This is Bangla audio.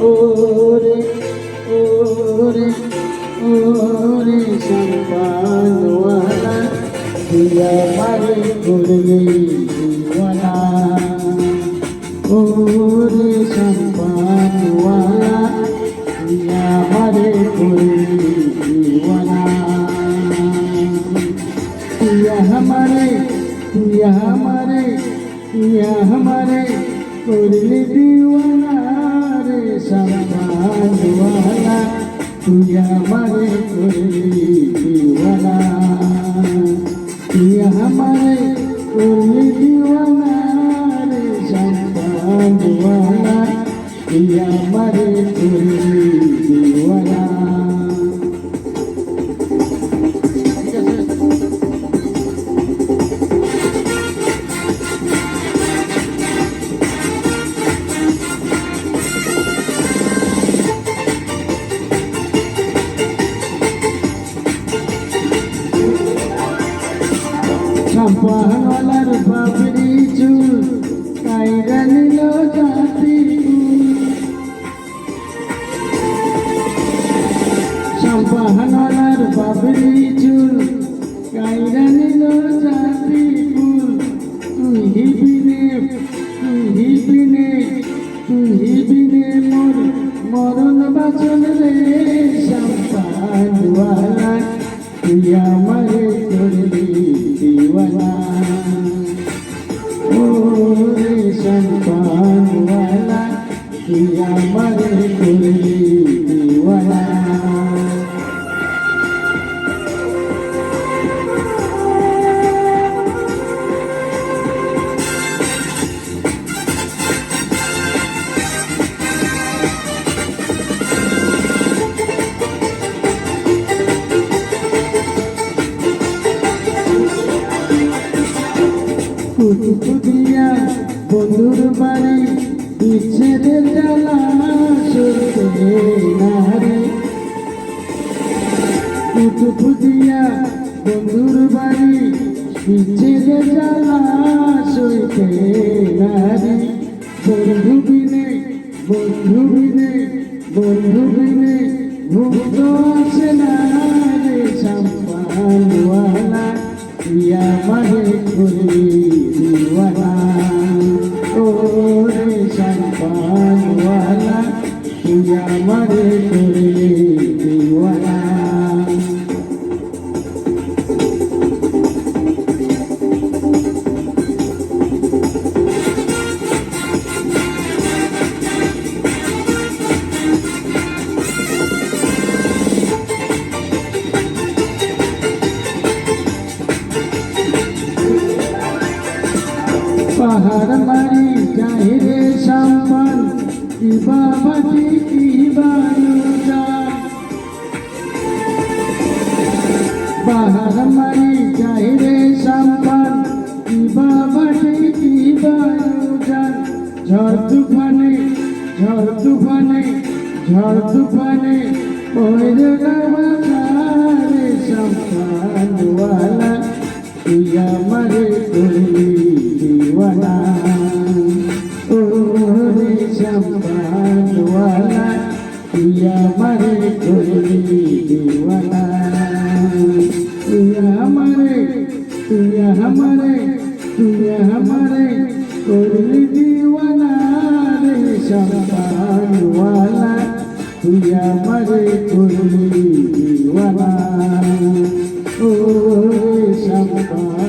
ওরে ওরে ওরে সম্পানওয়ালা দিয়া মারে গুরগে দিওয়ালা ওরে সম্পানওয়ালা দিয়া মারে গুরগে দিওয়ালা দিয়া হমারে দিয়া হমারে দিয়া হমারে করলি দিওয়ালা রে সম্মানওয়ালা তুই আমারে করলি দিওয়ালা তুই আমারে করলি দিওয়ালা রে সম্মানওয়ালা তুই আমারে সম্পানওয়ালার বাবরি চুল কাইরা নিল জাতি সম্পানওয়ালার বাবরি চুল কাইরা নিল জাতি ফুল। তুই হিবিনে তুই হিবিনে তুই হিবিনে মোর মরণ বাচন রে। সম্পানওয়ালা তুই আমারে সম্পানওয়ালা তুই আমারে করলি দিওয়ানা কুতুকুদিয়া বন্ধুর বাড়ি, বিচ্ছেদের জ্বালা সরতে নারী কুতুকুদিয়া বন্ধুর বাড়ি, বিচ্ছেদের জ্বালা সইতে নারী বন্ধু বিনে বন্ধু বিনে বন্ধু বিনে মুক্ত আছে না রে সম্পানওয়ালা। ইয়া মারে করবি ইয়া মারে করবি দিওয়ানা পাহাড় মারি যাই রে সম্পন কি বাবাজি কি বানুজা ঝড় তুফানে ঝড় তুফানে ঝড় তুফানে, ওই রে রে সম্পনওয়ালা তুই আমারে করলি দিওয়ানা। ও রে সম্পানওয়ালা তুই আমারে করলি তুই আমারে তুই আমারে করলি দিওয়ানা রে সম্পানওয়ালা তুই আমারে করলি দিওয়ানা ও সম্পানওয়ালা